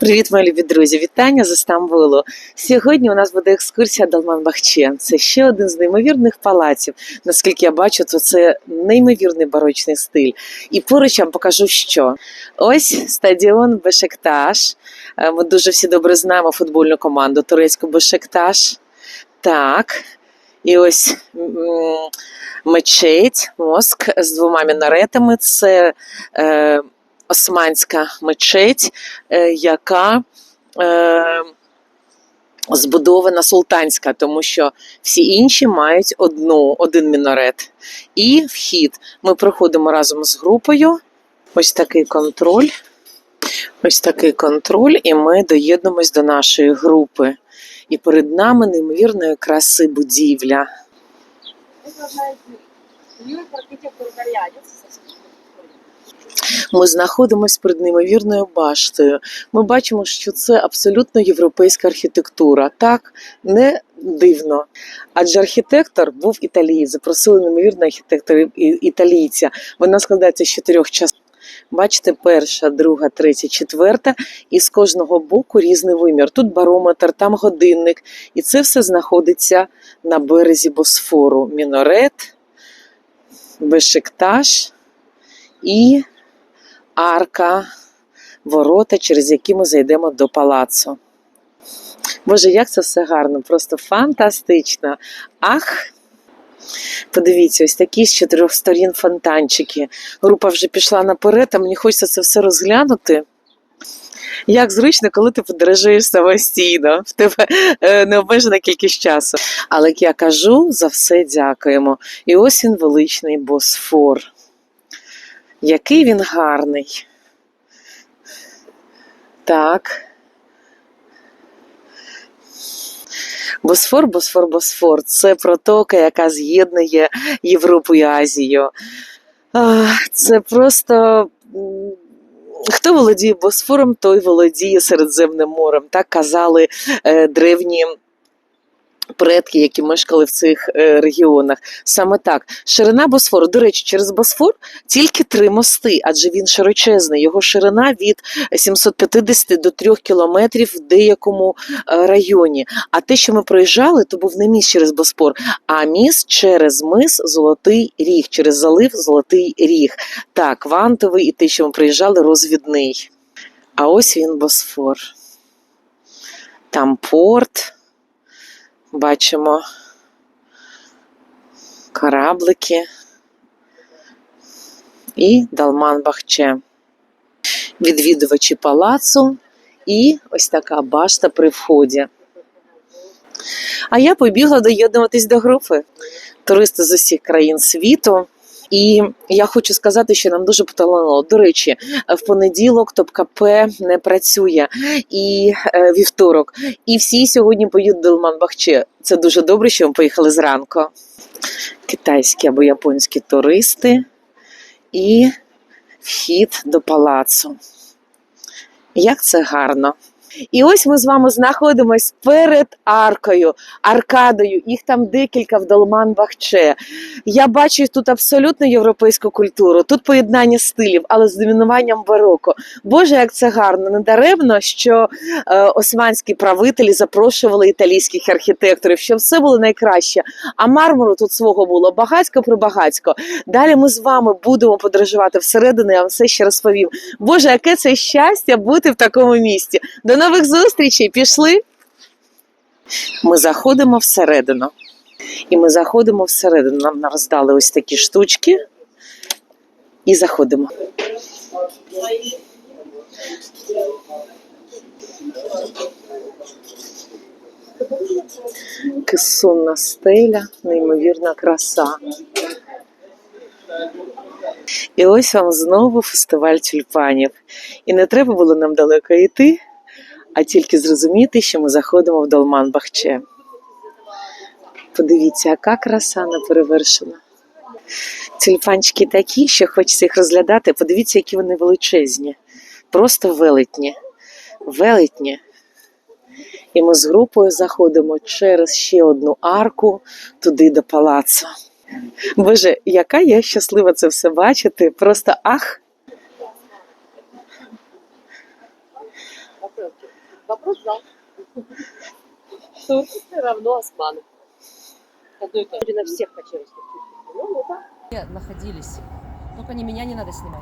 Привіт, мої любі друзі! Вітання з Стамбулу. Сьогодні у нас буде екскурсія Далман-Бахче. Це ще один з неймовірних палаців. Наскільки я бачу, то це неймовірний барочний стиль. І поруч я вам покажу, що ось стадіон Бешекташ. Е, Ми дуже всі добре знаємо футбольну команду турецьку Бешекташ. Так. І ось мечеть, мозк з двома мінаретами. Це е, османська мечеть, е, яка е, збудована султанська, тому що всі інші мають одну, один мінарет. І вхід. Ми проходимо разом з групою. Ось такий контроль. Ось такий контроль, і ми доєднуємось до нашої групи. І перед нами неймовірної краси будівля. Это знаете, Нью-Йорк архитектор итальянец. Ми знаходимося перед неймовірною баштою. Ми бачимо, що це абсолютно європейська архітектура. Так не дивно. Адже архітектор був італієць, запросили неймовірного архітектора італійця. Вона складається з чотирьох частин. Бачите, перша, друга, третя, четверта, і з кожного боку різний вимір. Тут барометр, там годинник, і це все знаходиться на березі Босфору. Мінорет, Бешикташ і арка, ворота, через які ми зайдемо до палацу. Боже, як це все гарно, просто фантастично. Ах! Подивіться, ось такі з чотирьох сторін фонтанчики. Група вже пішла наперед, а мені хочеться це все розглянути. Як зручно, коли ти подорожуєш самостійно, в тебе е, необмежена кількість часу. Але як я кажу, за все дякуємо. І ось він величний Босфор. Який він гарний. Так. Босфор, Босфор, Босфор. Це протока, яка з'єднує Європу і Азію. Це просто. Хто володіє Босфором, той володіє Середземним морем. Так казали е, древні предки, які мешкали в цих е, регіонах. Саме так. Ширина Босфору. До речі, через Босфор тільки три мости, адже він широчезний. Його ширина від 750 до 3 кілометрів в деякому е, районі. А те, що ми проїжджали, то був не міст через Босфор, а міст через мис Золотий Ріг, через залив Золотий Ріг. Так, квантовий і те, що ми проїжджали, розвідний. А ось він Босфор. Там порт. Бачимо кораблики і Далман Бахче. Відвідувачі палацу і ось така башта при вході. А я побігла доєднуватись до групи. Туристи з усіх країн світу. І я хочу сказати, що нам дуже поталанило. До речі, в понеділок ТОП-КП не працює і е, вівторок. І всі сьогодні поїдуть до Лман-Бахче. Це дуже добре, що ми поїхали зранку. Китайські або японські туристи і вхід до палацу. Як це гарно! І ось ми з вами знаходимось перед аркою, аркадою. Їх там декілька в Далман Бахче. Я бачу тут абсолютно європейську культуру. Тут поєднання стилів, але з домінуванням бароко. Боже, як це гарно! Недаремно, що е, османські правителі запрошували італійських архітекторів, щоб все було найкраще. А мармуру тут свого було багацько прибагацько. Далі ми з вами будемо подорожувати всередину. Я вам все ще розповім. Боже, яке це щастя бути в такому місті. До нових зустрічей! Пішли. Ми заходимо всередину. І ми заходимо всередину. Нам роздали ось такі штучки. І заходимо. Кисунна стеля, неймовірна краса. І ось вам знову фестиваль тюльпанів. І не треба було нам далеко йти, а тільки зрозуміти, що ми заходимо в Далман Бахче. Подивіться, яка краса неперевершена. Тюльпанчики такі, що хочеться їх розглядати. Подивіться, які вони величезні. Просто велетні. Велетні. І ми з групою заходимо через ще одну арку туди до палацу. Боже, яка я щаслива це все бачити. Просто ах. Вопрос зал. Турки все равно османы. Одно и то же. На всех кочевых Ну, ну. Где находились. Только не меня не надо снимать.